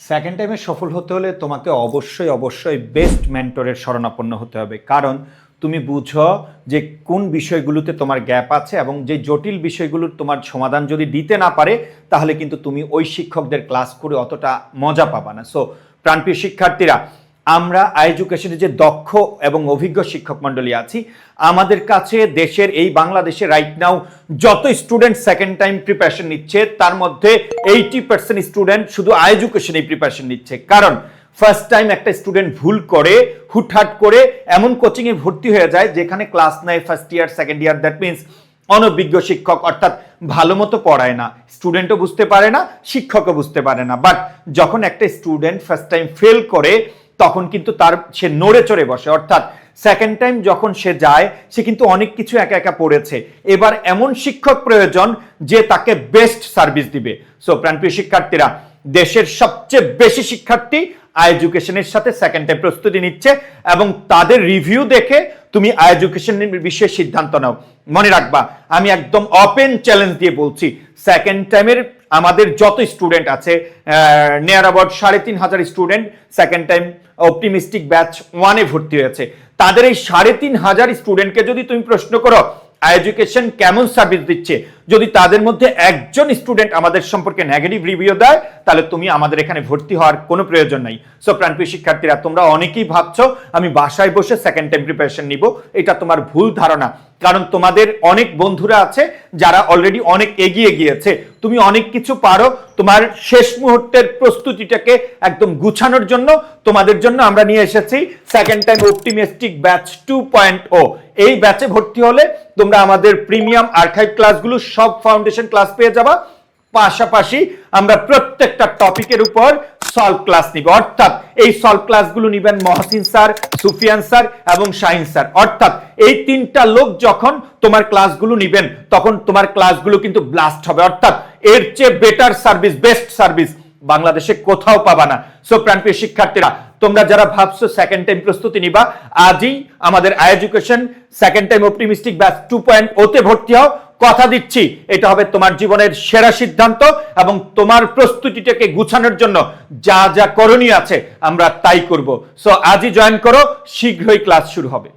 Second টাইমে সফল হতে হলে তোমাকে অবশ্যই অবশ্যই বেস্ট মেন্টরের শরণাপন্ন হতে হবে। কারণ তুমি বুঝো যে কোন বিষয়গুলোতে তোমার গ্যাপ আছে এবং যে জটিল বিষয়গুলোর তোমার সমাধান যদি দিতে না পারে, তাহলে কিন্তু তুমি ওই শিক্ষকদের ক্লাস করে অতটা মজা পাবা না। সো প্রাণপ্রিয় শিক্ষার্থীরা আমরা এডুকেশনে যে দক্ষ এবং অভিজ্ঞ শিক্ষক মণ্ডলী আছি, আমাদের কাছে দেশের এই বাংলাদেশে রাইট নাও যত স্টুডেন্ট সেকেন্ড টাইম প্রিপারেশন নিচ্ছে, তার মধ্যে এইটি পার্সেন্ট স্টুডেন্ট শুধু এডুকেশনেই প্রিপারেশন নিচ্ছে। কারণ ফার্স্ট টাইম একটা স্টুডেন্ট ভুল করে, হুটহাট করে এমন কোচিংয়ে ভর্তি হয়ে যায় যেখানে ক্লাস নেয় first year second year that means অনভিজ্ঞ শিক্ষক, অর্থাৎ ভালো মতো পড়ায় না স্টুডেন্টও বুঝতে পারে না, শিক্ষকও বুঝতে পারে না। বাট যখন একটা স্টুডেন্ট ফার্স্ট টাইম ফেল করে তখন কিন্তু তার, সে নড়ে চড়ে বসে। অর্থাৎ সেকেন্ড টাইম যখন সে যায়, সে কিন্তু অনেক কিছু একা একা পড়েছে। এবার এমন শিক্ষক প্রয়োজন যে তাকে বেস্ট সার্ভিস দিবে। সো প্রাণপ্রিয় শিক্ষার্থীরা, দেশের সবচেয়ে বেশি শিক্ষার্থী এডুকেশনের সাথে সেকেন্ড টাইম প্রস্তুতি নিচ্ছে এবং তাদের রিভিউ দেখে তুমি এডুকেশনের বিষয়ে সিদ্ধান্ত নাও। মনে রাখবা, আমি একদম ওপেন চ্যালেঞ্জ দিয়ে বলছি সেকেন্ড টাইমের আমাদের যত স্টুডেন্ট আছে নিয়ার অ্যাবাউট সাড়ে তিন হাজার student second time optimistic batch ওয়ানে ভর্তি হয়েছে। তাদের এই সাড়ে তিন হাজার স্টুডেন্টকে যদি তুমি প্রশ্ন করো এডুকেশন কেমন সার্ভিস দিচ্ছে? যদি তাদের মধ্যে একজন স্টুডেন্ট আমাদের সম্পর্কে নেগেটিভ রিভিউ দেয়, তাহলে তুমি আমাদের এখানে ভর্তি হওয়ার কোনো প্রয়োজন নাই। সো প্রাণপ্রিয় শিক্ষার্থীরা, তোমরা অনেকেই ভাবছ, আমি বাসায় বসে সেকেন্ড টাইম প্রিপারেশন নিব। এটা তোমার ভুল ধারণা। কারণ তোমাদের অনেক বন্ধুরা আছে যারা অলরেডি অনেক এগিয়ে গিয়েছে। তুমি অনেক কিছু পারো, তোমার শেষ মুহূর্তের প্রস্তুতিটাকে একদম গুছানোর জন্য তোমাদের জন্য আমরা নিয়ে এসেছি second time optimistic batch two point o এই ব্যাচে ভর্তি হলে তোমরা আমাদের প্রিমিয়াম আর্কাইভ ক্লাসগুলো সব ফাউন্ডেশন ক্লাস পেয়ে যাবা। পাশাপাশি আমরা প্রত্যেকটা টপিকের উপর সলভ ক্লাস নিব। অর্থাৎ এই সলভ ক্লাসগুলো নিবেন মহসিন স্যার, সুফিয়ান স্যার এবং শাহিন স্যার। অর্থাৎ এই তিনটা লোক যখন তোমার ক্লাসগুলো নিবেন, তখন তোমার ক্লাসগুলো কিন্তু ব্লাস্ট হবে। অর্থাৎ এর চেয়ে বেটার সার্ভিস বেস্ট সার্ভিস বাংলাদেশে কোথাও পাবা না। সো প্রাণপ্রিয় শিক্ষার্থীরা, তোমরা যারা ভাবছ সেকেন্ড টাইম প্রস্তুতি নিবা, আজই আমাদের I education second time optimistic batch two point ওতে ভর্তি হও। কথা দিচ্ছি, এটা হবে তোমার জীবনের সেরা সিদ্ধান্ত এবং তোমার প্রস্তুতিটাকে গুছানোর জন্য যা যা করণীয় আছে, আমরা তাই করব। সো আজই জয়েন করো, শীঘ্রই ক্লাস শুরু হবে।